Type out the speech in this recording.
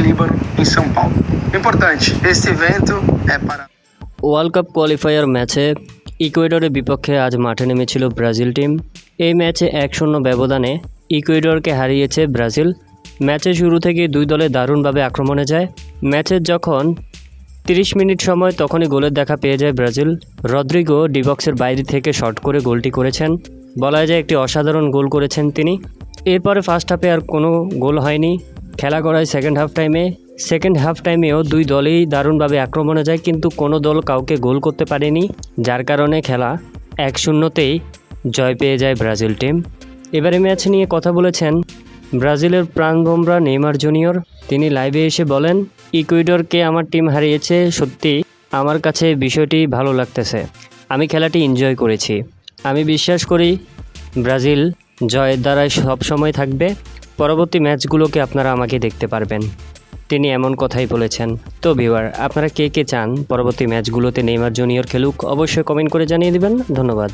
Líbano, em São Paulo. Importante, esse evento é para world cup qualifier ম্যাচে ইকুয়েডরের বিপক্ষে আজ মাঠে নেমেছিল ব্রাজিল টিম এই ম্যাচে এক শূন্য ব্যবধানে ইকুয়েডরকে হারিয়েছে ব্রাজিল। ম্যাচের শুরু থেকে দুই দলে দারুণভাবে আক্রমণে যায়। ম্যাচের যখন তিরিশ মিনিট সময় তখনই গোলের দেখা পেয়ে যায় ব্রাজিল। রদ্রিগো ডিবক্সের বাইরে থেকে শট করে গোলটি করেছেন। বলা যায় একটি অসাধারণ গোল করেছেন তিনি। এরপরে ফার্স্ট হাফে আর কোনো গোল হয়নি। খেলা করায় সেকেন্ড হাফ টাইমে সেকেন্ড হাফ টাইমেও দুই দলেই দারুণভাবে আক্রমণে যায়, কিন্তু কোনো দল কাউকে গোল করতে পারেনি, যার কারণে খেলা এক শূন্যতেই জয় পেয়ে যায় ব্রাজিল টিম এবারে ম্যাচ নিয়ে কথা বলেছেন ব্রাজিলের প্রাণভোমরা নেইমার জুনিয়র। তিনি লাইভে এসে বলেন, ইকুইডরকে আমার টিম হারিয়েছে, সত্যি আমার কাছে বিষয়টি ভালো লাগতেছে। আমি খেলাটি এনজয় করেছি। আমি বিশ্বাস করি ব্রাজিল জয়ের দ্বারাই সবসময় থাকবে। পরবর্তী ম্যাচগুলোকে আপনারা আমাকে দেখতে পারবেন। তিনি এমন কথাই বলেছেন। তো ভিউয়ার আপনারা কে কে চান পরবর্তী ম্যাচগুলোতে নেইমার জুনিয়র খেলুক অবশ্যই কমেন্ট করে জানিয়ে দেবেন। ধন্যবাদ।